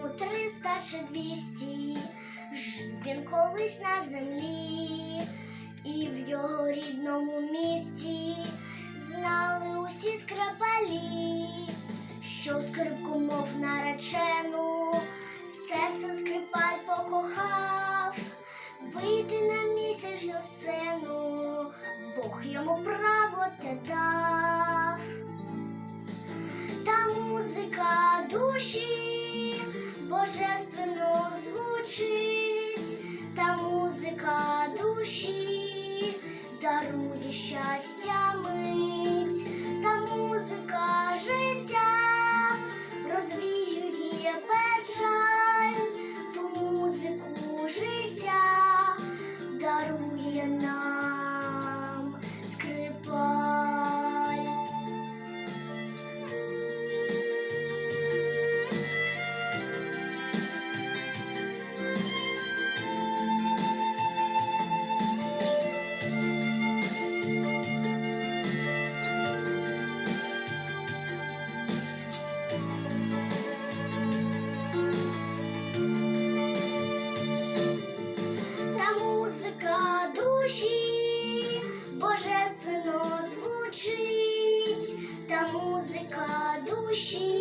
триста чи двісті, жив він колись на землі, і в його рідному місті знали усі скрипалі, що скрипку, мов наречену, серце скрипаль покохав, вийти на місячну сцену, Бог йому право те дав. Та музика душі божественно звучить, та музика душі дарує щастя душі божественно звучить, та музика душі